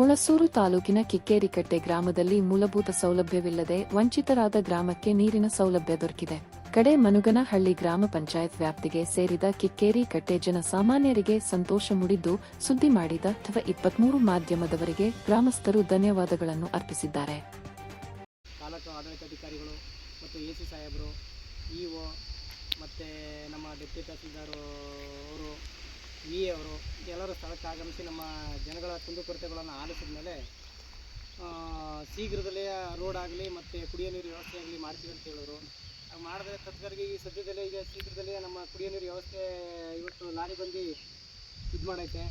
ಹುಣಸೂರು ತಾಲೂಕಿನ ಕಿಕ್ಕೇರಿಕಟ್ಟೆ ಗ್ರಾಮದಲ್ಲಿ ಮೂಲಭೂತ ಸೌಲಭ್ಯವಿಲ್ಲದೆ ವಂಚಿತರಾದ ಗ್ರಾಮಕ್ಕೆ ನೀರಿನ ಸೌಲಭ್ಯ ದೊರಕಿದೆ. ಕಡೆ ಮನುಗನಹಳ್ಳಿ ಗ್ರಾಮ ಪಂಚಾಯತ್ ವ್ಯಾಪ್ತಿಗೆ ಸೇರಿದ ಕಿಕ್ಕೇರಿ ಕಟ್ಟೆ ಜನಸಾಮಾನ್ಯರಿಗೆ ಸಂತೋಷ ಮೂಡಿದ್ದು, ಸುದ್ದಿ ಮಾಡಿದ ಅಥವಾ ಇಪ್ಪತ್ಮೂರು ಮಾಧ್ಯಮದವರಿಗೆ ಗ್ರಾಮಸ್ಥರು ಧನ್ಯವಾದಗಳನ್ನು ಅರ್ಪಿಸಿದ್ದಾರೆ. ತಾಲೂಕು ಆಡಳಿತಾಧಿಕಾರಿಗಳು ಮತ್ತು ಎ ಸಿ ಸಾಹೇಬರು ಇಒ ಮತ್ತು ನಮ್ಮ ಅವರು ಅವರು ಎಲ್ಲರೂ ಸ್ಥಳಕ್ಕೆ ಆಗಮಿಸಿ ನಮ್ಮ ಜನಗಳ ಕುಂದುಕೊರತೆಗಳನ್ನು ಆಲಿಸಿದ ಮೇಲೆ ಶೀಘ್ರದಲ್ಲೇ ರೋಡ್ ಆಗಲಿ ಮತ್ತು ಕುಡಿಯೋ ನೀರು ವ್ಯವಸ್ಥೆ ಆಗಲಿ ಮಾಡ್ತೀವಿ ಅಂತ ಹೇಳಿದ್ರು. ಮಾಡಿದ್ರೆ ತತ್ಕರಿಗೆ ಈ ಸದ್ಯದಲ್ಲೇ ಈಗ ಶೀಘ್ರದಲ್ಲೇ ನಮ್ಮ ಕುಡಿಯೋ ನೀರು ವ್ಯವಸ್ಥೆ ಇವತ್ತು ಲಾರಿ ಬಂದು ಇದು ಮಾಡೈತೆ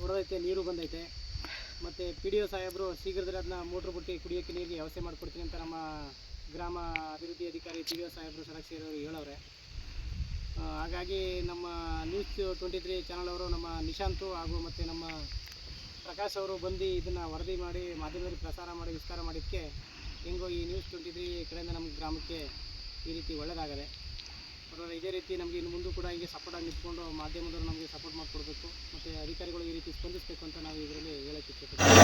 ಹೊಡೆದೈತೆ ನೀರು ಬಂದೈತೆ. ಮತ್ತು ಪಿ ಡಿ ಒ ಸಾಹೇಬರು ಶೀಘ್ರದಲ್ಲೇ ಅದನ್ನ ಮೋಟ್ರ್ ಬಿಟ್ಟು ಕುಡಿಯೋಕ್ಕೆ ನೀರಿಗೆ ವ್ಯವಸ್ಥೆ ಮಾಡಿಕೊಡ್ತೀನಿ ಅಂತ ನಮ್ಮ ಗ್ರಾಮ ಅಭಿವೃದ್ಧಿ ಅಧಿಕಾರಿ ಪಿ ಡಿ ಒ ಸಾಹೇಬರು ಸರಕ್ಷಿಯವರು ಹೇಳವ್ರೆ. ಹಾಗಾಗಿ ನಮ್ಮ ನ್ಯೂಸ್ ಟ್ವೆಂಟಿ ತ್ರೀ ಚಾನಲ್ ಅವರು ನಮ್ಮ ನಿಶಾಂತು ಹಾಗೂ ಮತ್ತು ನಮ್ಮ ಪ್ರಕಾಶ್ ಅವರು ಬಂದು ಇದನ್ನು ವರದಿ ಮಾಡಿ, ಮಾಧ್ಯಮದಲ್ಲಿ ಪ್ರಸಾರ ಮಾಡಿ, ವಿಸ್ತಾರ ಮಾಡಿದ್ದಕ್ಕೆ ಹೆಂಗೋ ಈ ನ್ಯೂಸ್ ಟ್ವೆಂಟಿ ತ್ರೀ ಕಡೆಯಿಂದ ನಮ್ಮ ಗ್ರಾಮಕ್ಕೆ ಈ ರೀತಿ ಒಳ್ಳೆಯದಾಗದೆ ಪರವಾಗಿಲ್ಲ, ಇದೇ ರೀತಿ ನಮಗೆ ಇನ್ನು ಮುಂದೆ ಕೂಡ ಹೀಗೆ ಸಪೋರ್ಟಾಗಿ ನಿಂತ್ಕೊಂಡು ಮಾಧ್ಯಮದವರು ನಮಗೆ ಸಪೋರ್ಟ್ ಮಾಡಿಕೊಡ್ಬೇಕು. ಮತ್ತು ಅಧಿಕಾರಿಗಳು ಈ ರೀತಿ ಸ್ಪಂದಿಸಬೇಕು ಅಂತ ನಾವು ಇದರಲ್ಲಿ ಹೇಳೋಕ್ಕೆ ಇಷ್ಟಪಡ್ತೀವಿ